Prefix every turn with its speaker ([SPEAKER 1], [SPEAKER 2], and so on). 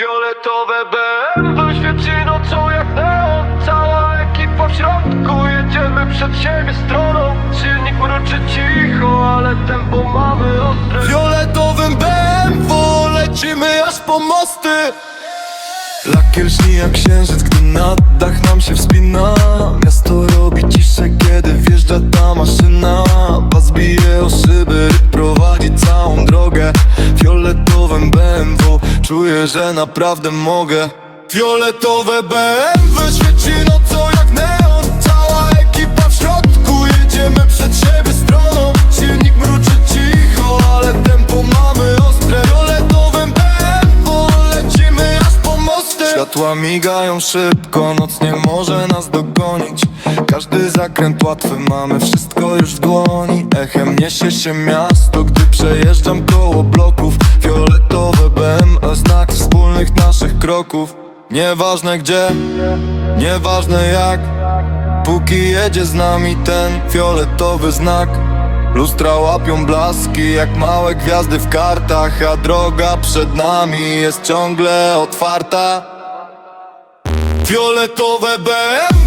[SPEAKER 1] Fioletowe BMW świeci nocą jak neon Cała ekipa w środku, jedziemy przed siebie stroną. Silnik mruczy cicho, ale tempo mamy ostre.
[SPEAKER 2] Fioletowym BMW lecimy aż po mosty. Lakier śni jak księżyc, gdy na Fioletowym BMW, czuję, że naprawdę mogę. Fioletowe BMW świeci nocą jak neon. Cała ekipa w środku, jedziemy przed siebie stroną. Silnik mruczy cicho, ale tempo mamy ostre. Fioletowym BMW lecimy aż po mosty. Światła migają szybko, noc nie może nas dogonić. Każdy zakręt łatwy, mamy wszystko już w dłoni. Echem niesie się miasto, gdy przejeżdżam koło bloków kroków. Nieważne gdzie, nieważne jak. Póki jedzie z nami ten fioletowy znak. Lustra łapią blaski jak małe gwiazdy w kartach A droga przed nami jest ciągle otwarta. Fioletowe BMW